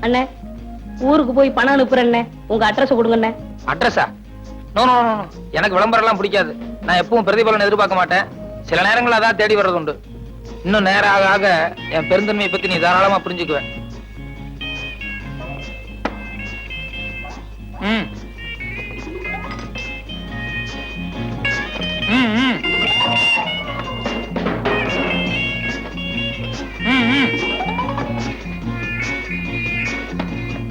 அண்ணே ஊருக்கு போய் பணம் அனுப்புறேன்னே உங்க அட்ரஸ் கொடுங்கண்ணே. அட்ரஸா நோ நோ நோ, எனக்கு விளம்பரம் எல்லாம் பிடிக்காது. நான் எப்பவும் பிரதிபலன் எதிர்பார்க்க மாட்டேன். சில நேரங்கள் அதான் தேடி வர்றது உண்டு. இன்னும் நேரம் ஆக ஆக என் பெருந்தன்மையை பத்தி நீ தாராளமா புரிஞ்சுக்குவேன். ம். ம், ம். ம்,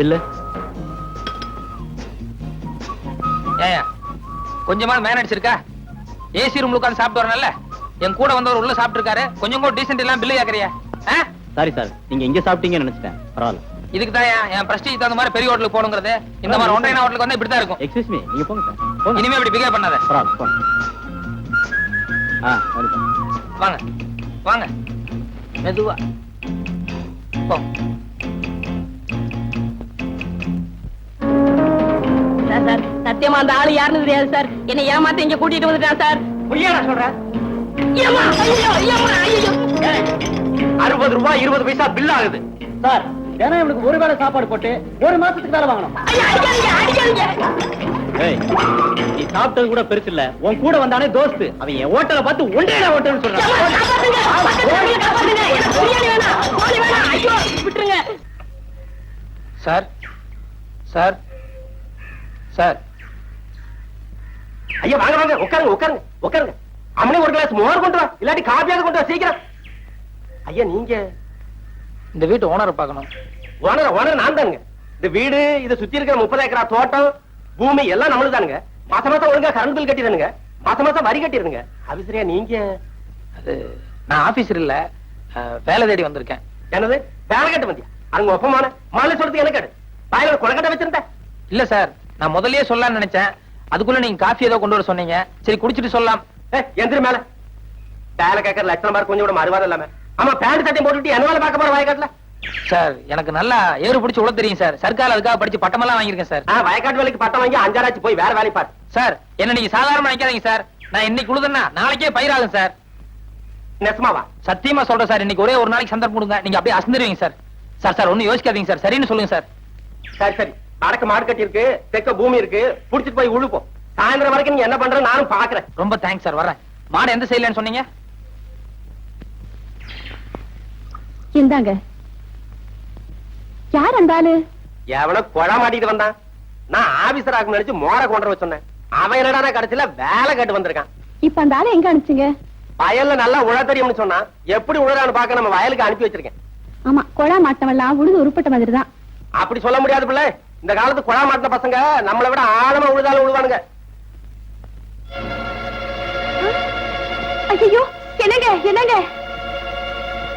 bill. ஏயா கொஞ்சமாவது மேன் அடிச்சிருக்கா? ஏசி ரூம்ல உட்கார்ந்து சாப்பிட்டு வரணும்ல? என் கூட வந்தவர் உள்ள சாப்பிட்டு இருக்காரு கொஞ்சம் கூட டீசென்ட் எல்லாம் பில்லு கேக்குறியா? சாரி சார் நீங்க இங்க சாப்பிட்டீங்கன்னு நினைச்சிட்டேன். பரவாயில்ல. இதுக்கு தான் என் பிரஸ்டீஜ் தகுந்த மாதிரி பெரிய ஹோட்டலுக்கு போகணுங்கிறது. இந்த மாதிரி ஒன்றைய ஹோட்டலுக்கு வந்து இப்படி தான் இருக்கும். எக்ஸ்கியூஸ் மீ நீங்க போங்க சார் போங்க. இனிமே இப்படி பிகேவ் பண்ணாத. பரவாயில்ல போங்க. ஆ வாங்க வாங்க. மெதுவா. போ. சத்தியமா அந்த ஆளு யாருன்னு தெரியாது சார். என்னை ஏமாத்த இங்க கூட்டிட்டு வந்துட்டான் சார். பொய்யாடா. அறுபது ரூபாய் இருபது பைசா பில் ஆகுது. சார் தினம் இவனுக்கு ஒரு வேளை சாப்பாடு போட்டு ஒரு மாசத்துக்கு வேலை வாங்கணும். நீ சாப்பிட்டது கூட பெருசு இல்ல. உன் கூட வந்தானே தோஸ்து. அவன் என் ஹோட்டலை பார்த்து ஒன்றே ஹோட்டல்னு ஏம்மா, சொல்றான். Sir sir sir. ஐயா வாங்க வாங்க உட்காருங்க உட்காருங்க உட்காருங்க. அம்மனே ஒரு கிளாஸ் மோர் கொண்டு வா இல்லாட்டி காப்பியாவது கொண்டு வா சீக்கிரம். ஐயா நீங்க இந்த வீட்டு ஓனரை பார்க்கணும். ஓனர் ஓனர் நான் தானுங்க. இந்த வீடு இதை சுத்தி இருக்கிற முப்பது ஏக்கரா தோட்டம் பூமி எல்லாம் நம்மளுக்கு தானுங்க. மாசம் மாசம் ஒழுங்கா கரண்ட் பில் கட்டிடுங்க மாசம் மாசம் வரி கட்டிடுங்க அபிசரியா நீங்க? அது நான் ஆபீசர் இல்ல. வேலை தேடி வந்திருக்கேன். என்னது? வேலை கட்டு வந்தியா? அங்க ஒப்பமான. மாலை சொல்றதுக்கு எனக்கு வாயில ஒரு கொலக்கட்டை வச்சிருந்தேன். இல்ல சார். நான் முதல்லயே சொல்லலாம்னு நினைச்சேன். அதுக்குள்ள நீங்க காஃபி ஏதோ கொண்டு வர சொன்னீங்க. சரி குடிச்சிட்டு சொல்லலாம். எந்திரி மேல. வேலை கேட்கற லட்சணம் மாதிரி கொஞ்சம் கூட மறுவாதம் இல்லாம. ஆமா பேண்ட் சட்டையும் போட்டுட்டு என்ன வேலை பார்க்க போற வயக்காட்டுல? சார் எனக்கு நல்லா ஏறு பிடிச்சி உள்ள தெரியும் சார். சர்க்கார் அதுக்காக படிச்சு பட்டமெல்லாம் வாங்கியிருக்கேன் சார். வயக்காட்டு வேலைக்கு பட்டம் வாங்கி அஞ்சாராச்சு போய் வேற வேலை பாரு. சார் என்ன நீங்க சாதாரணமா நினைக்காதீங்க சார். நான் இன்னைக்கு உழுதுன்னா நாளைக்கே பயிராகும் சார். நெசமாவா சத்தியமா சொல்றேன் சார். இன்னைக்கு ஒரே ஒரு நாளைக்கு சந்தர்ப்பம் கொடுங்க. நீங்க அப்படியே அசந்துருவீங்க சார். சார் சார் ஒண்ணும் யோசிக்காதீங்க சார். சரின்னு சொல்லுங்க சார். சரி சரி. வடக்கு மாடு கட்டி இருக்கு தெக்க பூமி இருக்கு புடிச்சிட்டு போய் உழுப்போம். சாயந்தரம் வரைக்கும் நீங்க என்ன பண்ற நானும் பாக்குறேன் ரொம்ப தேங்க்ஸ் சார் வரேன் மாடு எந்த சைடுலன்னு சொன்னீங்க? இந்தாங்க. யார் அந்த ஆளு? எவனோ கொழா மாட்டிட்டு வந்தான். நான் ஆபீசர் ஆகும் நினைச்சு மோர கொண்டு வர சொன்னேன். அவன் என்னடா கடைசியில வேலை கேட்டு வந்திருக்கான். இப்ப அந்த ஆளை எங்க அனுப்பிச்சீங்க? வயல்ல நல்லா உழ தெரியும்னு சொன்னான். எப்படி உழறான்னு பார்க்க நம்ம வயலுக்கு அனுப்பி வச்சிருக்கேன். ஆமா கொழா மாட்டவெல்லாம் உழுது உருப்பட்ட மாதிரி தான் அப்படி சொல்ல முடியாது பிள்ளை. இந்த காலத்து குழா மாட்டின பசங்க நம்மளை விட ஆழமா உழுதாலும் உழுவானுங்க. ஐயோ என்னங்க என்னங்க?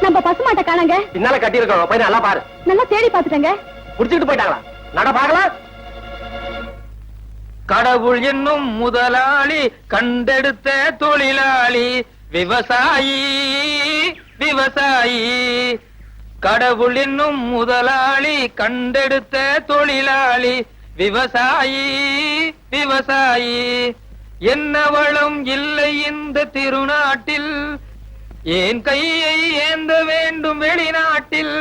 நம்ம பசுமாட்டை காணங்க. பின்னால கட்டி இருக்கோம் போய் நல்லா பாரு. நல்லா தேடி பாத்துட்டேங்க புடிச்சுக்கிட்டு போயிட்டாங்களா? நட பாக்கலாம் கடவுள் என்னும் முதலாளி கண்டெடுத்த தொழிலாளி விவசாயி விவசாயி. கடவுள் என்னும் முதலாளி கண்டெடுத்த தொழிலாளி விவசாயி விவசாயி. என்ன வளம் இல்லை இந்த திருநாட்டில் ஏன் கையை ஏந்த வேண்டும் வெளிநாட்டில்?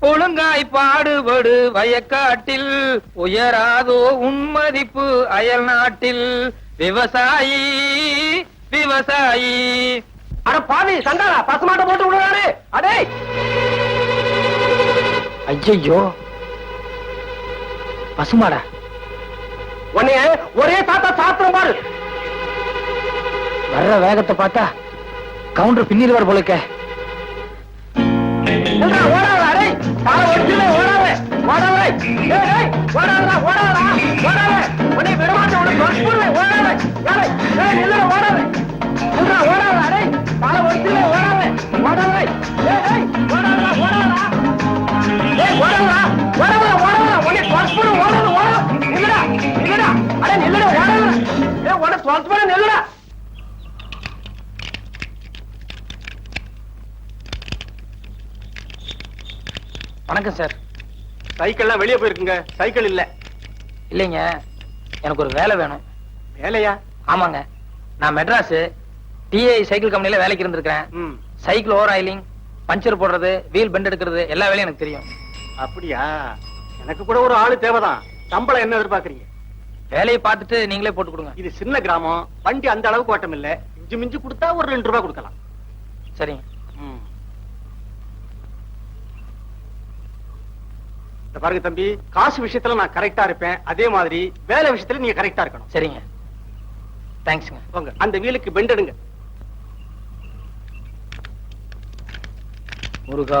ஒழுங்காய் பாடுபடு வயக்காட்டில் உயராதோ உன்மதிப்பு அயல் நாட்டில். விவசாயி விவசாயி. அட பாவி சண்டாளா பசுமாட்ட போட்டு விடுறாரு அடே ஐயோ பசுமாடா. உன்னைய ஒரே தாத்தா சாத்திரம் பாரு. வர்ற வேகத்தை பார்த்தா கவுண்டர் பின்னிடுவார் போலக்க ஓடாத ஓடாதடா, டேய். காலை ஒடிச்சுல, ஓடாத, ஓடாத. டேய், போடுவேன், நில்லுடா. வணக்கம் சார். சைக்கிள்லாம் வெளியே போயிருக்குங்க. சைக்கிள் இல்ல. இல்லைங்க. எனக்கு ஒரு வேலை வேணும். வேலையா? ஆமாங்க. நான் மெட்ராஸ். டிஐ சைக்கிள் கம்பெனில வேலைக்கு இருந்திருக்கிறேன். சைக்கிள் ஓவர் ஆயிலிங் பஞ்சர் போடுறது வீல் பெண்ட் எடுக்கிறது எல்லா வேலையும் எனக்கு தெரியும். அப்படியா? எனக்கு கூட ஒரு ஆளு தேவைதான். சம்பளம் என்ன எதிர்பார்க்கறீங்க? வேலையை பார்த்துட்டு நீங்களே போட்டு கொடுங்க. இது சின்ன கிராமம். வண்டி அந்த அளவுக்கு ஓட்டம் இல்ல. இஞ்சி மிஞ்சி கொடுத்தா ஒரு ரெண்டு ரூபாய் கொடுக்கலாம். சரிங்க. பாருங்க தம்பி காசு விஷயத்துல நான் கரெக்டா இருப்பேன். அதே மாதிரி வேலை விஷயத்துல நீங்க கரெக்டா இருக்கணும். சரிங்க. தேங்க்ஸுங்க போங்க. அந்த வீலுக்கு பெண்ட் எடுங்க. முருகா.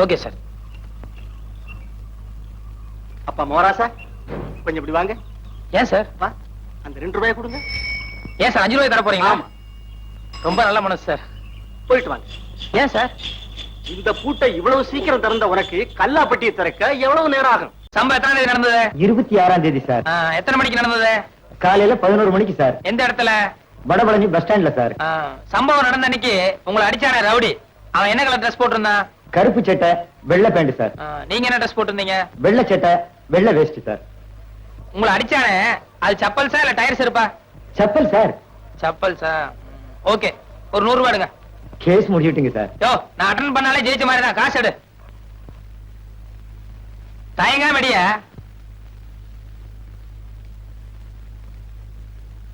Okay sir. அப்பா மோராசா கொஞ்சம் இப்படி வாங்க. ஏன் சார்? வா. அந்த ரெண்டு ரூபாய் கொடுங்க. ஏன் சார்? அஞ்சு ரூபாய் தர போறீங்களா? ஆமா. ரொம்ப நல்ல மனசு சார். போயிட்டு வாங்க. ஏன் சார்? இந்த பூட்டை இவ்வளவு சீக்கிரம் திறந்த உனக்கு கல்லாப்பட்டியை திறக்க எவ்வளவு நேரம் ஆகும்? சம்பவம் எத்தனை தேதி நடந்தது? இருபத்தி ஆறாம் தேதி சார். ஆ, எத்தனை மணிக்கு நடந்தது? காலையில பதினோரு மணிக்கு சார். எந்த இடத்துல? வடபழனி பஸ் ஸ்டாண்ட்ல சார். ஆ, சம்பவம் நடந்த அன்னைக்கு உங்களை அடிச்சானே ரவுடி. அவன் என்ன கலர் ட்ரெஸ் போட்டிருந்தான்? கருப்பு சட்டை வெள்ளை பேண்ட் சார் நீங்க என்ன ட்ரெஸ் போட்டிருந்தீங்க? வெள்ளை சட்டை வெள்ளை வேஷ்டி சார் உங்களை அடிச்சானே? அது சப்பல்ஸா இல்ல டயர்ஸ் இருப்பா? செப்பல் சார் சப்பல்ஸா ஓகே ஒரு நூறு ரூபாய் எடுங்க. கேஸ் முடிச்சுட்டீங்க சார் யோ நான் அட்டன் பண்ணாலே ஜெயிச்ச மாதிரி தான். காசு எடு. தயங்காம அடிய.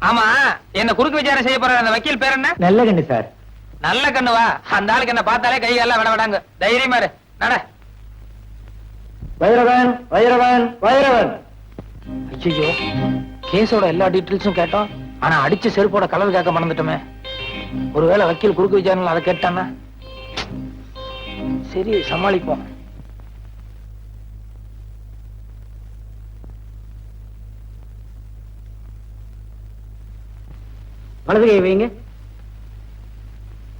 ஆமா என்ன குறுக்கு விசாரணை செய்ய போற அந்த வக்கீல் பேர் என்ன? நல்ல கண்ணு சார் நல்ல கண்ணுவா அந்த ஆளுக்கு என்ன பார்த்தாலே கை எல்லாம் விட விடாங்க. தைரியமா நட. வைரவன் வைரவன் வைரவன். ஐயோ கேஸோட எல்லா டீட்டெயில்ஸும் கேட்டோம். ஆனா அடிச்ச செருப்போட கலர் கேட்க மறந்துட்டோமே. ஒருவேளை வக்கீல் குறுக்கு விசாரணை அதை கேட்டானா? சரி சமாளிப்போம். வலது கை வைங்க.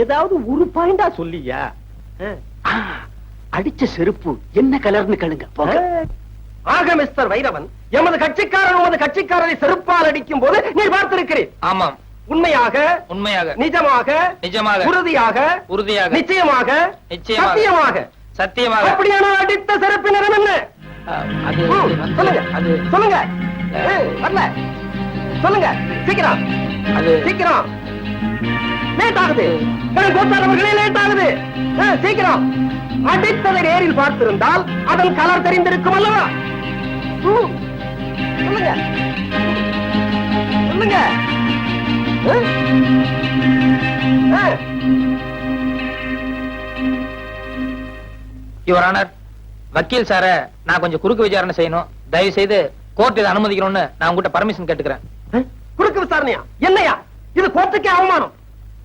ஏதாவது ஒரு பாயிண்டா சொல்லியா? அடிச்ச செருப்பு என்ன கலர்னு கேளுங்க போங்க. ஆக மிஸ்டர் வைரவன் எமது கட்சிக்காரன் உமது கட்சிக்காரரை செருப்பால் அடிக்கும் போது நீ பார்த்திருக்கிறேன் ஆமாம். உண்மையாக உண்மையாக. நிஜமாக நிஜமாக. உறுதியாக உறுதியாக. நிச்சயமாக நிச்சயமாக. சத்தியமாக. சத்தியமாக. அப்படியான அடித்த சிறப்பு நிறம் என்ன? சொல்லுங்க. அது சொல்லுங்க. ஏய், வரல. சொல்லுங்க. சீக்கிரம். அது சீக்கிரம். லேட் ஆகுது கோத்தார் அவர்களே லேட் ஆகுது ஆ, சீக்கிரம். அடித்ததை நேரில் பார்த்திருந்தால் அதன் கலர் தெரிந்திருக்கும் அல்லவா? சொல்லுங்க. சொல்லுங்க. யுவர் ஆனர் வக்கீல் சார நான் கொஞ்சம் குறுக்கு விசாரணை செய்யணும். தயவு செய்து கோர்ட் இதை அனுமதிக்கணும்னு நான் உங்ககிட்ட பர்மிஷன் கேட்டுக்கிறேன்? குறுக்கு விசாரணையா? என்னையா? இது கோர்ட்டுக்கே அவமானம்.